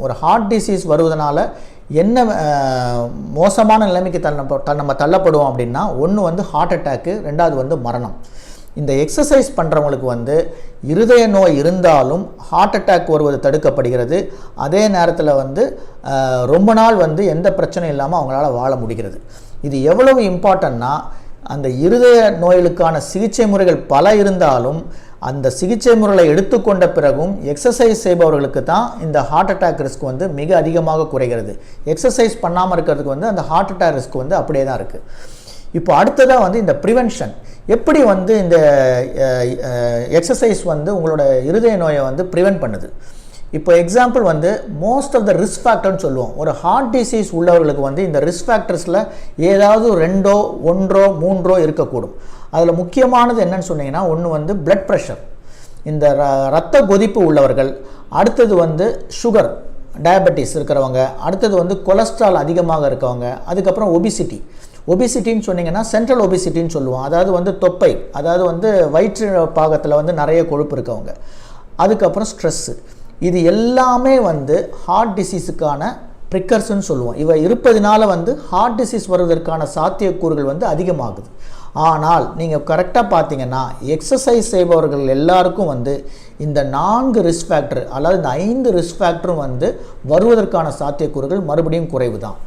ஒரு heart disease வருவதனால என்ன மோசமான நிலைமைக்கு தள்ள த- நம்ம தள்ளப்படுவோம் அப்படின்னா ஒன்று வந்து ஹார்ட் அட்டாக்கு ரெண்டாவது வந்து மரணம். இந்த எக்ஸசைஸ் பண்ணுறவங்களுக்கு வந்து இருதய நோய் இருந்தாலும் ஹார்ட் அட்டாக் வருவது தடுக்கப்படுகிறது. அதே நேரத்தில் வந்து ரொம்ப நாள் வந்து எந்த பிரச்சனையும் இல்லாமல் அவங்களால வாழ முடிகிறது. இது எவ்வளவு இம்பார்ட்டன்னா அந்த இருதய நோய்களுக்கான சிகிச்சை முறைகள் பல இருந்தாலும் அந்த சிகிச்சை முறைகளை எடுத்துக்கொண்ட பிறகும் எக்ஸசைஸ் செய்பவர்களுக்கு தான் இந்த ஹார்ட் அட்டாக் ரிஸ்க் வந்து மிக அதிகமாக குறைகிறது. எக்ஸசைஸ் பண்ணாமல் இருக்கிறதுக்கு வந்து அந்த ஹார்ட் அட்டாக் ரிஸ்க் வந்து அப்படியே தான் இருக்குது இப்போ அடுத்ததாக வந்து இந்த ப்ரிவென்ஷன் எப்படி வந்து இந்த எக்ஸசைஸ் வந்து உங்களோட இருதய நோயை வந்து ப்ரிவென்ட் பண்ணுது? இப்போ எக்ஸாம்பிள் வந்து மோஸ்ட் ஆஃப் த ரிஸ்க் ஃபேக்டர்னு சொல்லுவோம். ஒரு ஹார்ட் டிசீஸ் உள்ளவர்களுக்கு வந்து இந்த ரிஸ்க் ஃபேக்டர்ஸில் ஏதாவது ரெண்டோ ஒன்றோ மூன்றோ இருக்கக்கூடும். அதில் முக்கியமானது என்னன்னு சொன்னீங்கன்னா ஒன்று வந்து பிளட் ப்ரெஷர் இந்த ர- ரத்த கொதிப்பு உள்ளவர்கள் அடுத்தது வந்து சுகர் டயபெட்டிஸ் இருக்கிறவங்க அடுத்தது வந்து கொலஸ்ட்ரால் அதிகமாக இருக்கவங்க அதுக்கப்புறம் ஒபிசிட்டி ஒபிசிட்டின்னு சொன்னீங்கன்னா சென்ட்ரல் ஒபிசிட்டின்னு சொல்லுவோம். அதாவது வந்து தொப்பை அதாவது வந்து வயிற்று பாகத்தில் வந்து நிறைய கொழுப்பு இருக்கவங்க. அதுக்கப்புறம் ஸ்ட்ரெஸ்ஸு இது எல்லாமே வந்து ஹார்ட் டிசீஸுக்கான ப்ரிக்கர்ஸ்ன்னு சொல்லுவோம். இவை இருப்பதினால வந்து ஹார்ட் டிசீஸ் வருவதற்கான சாத்தியக்கூறுகள் வந்து அதிகமாகுது. ஆனால் நீங்கள் கரெக்டாக பார்த்தீங்கன்னா எக்ஸசைஸ் செய்பவர்கள் எல்லாருக்கும் வந்து இந்த நான்கு ரிஸ்க் ஃபேக்டர் அதாவது இந்த ஐந்து ரிஸ்க் ஃபேக்டரும் வந்து வருவதற்கான சாத்தியக்கூறுகள் மறுபடியும் குறைவு தான்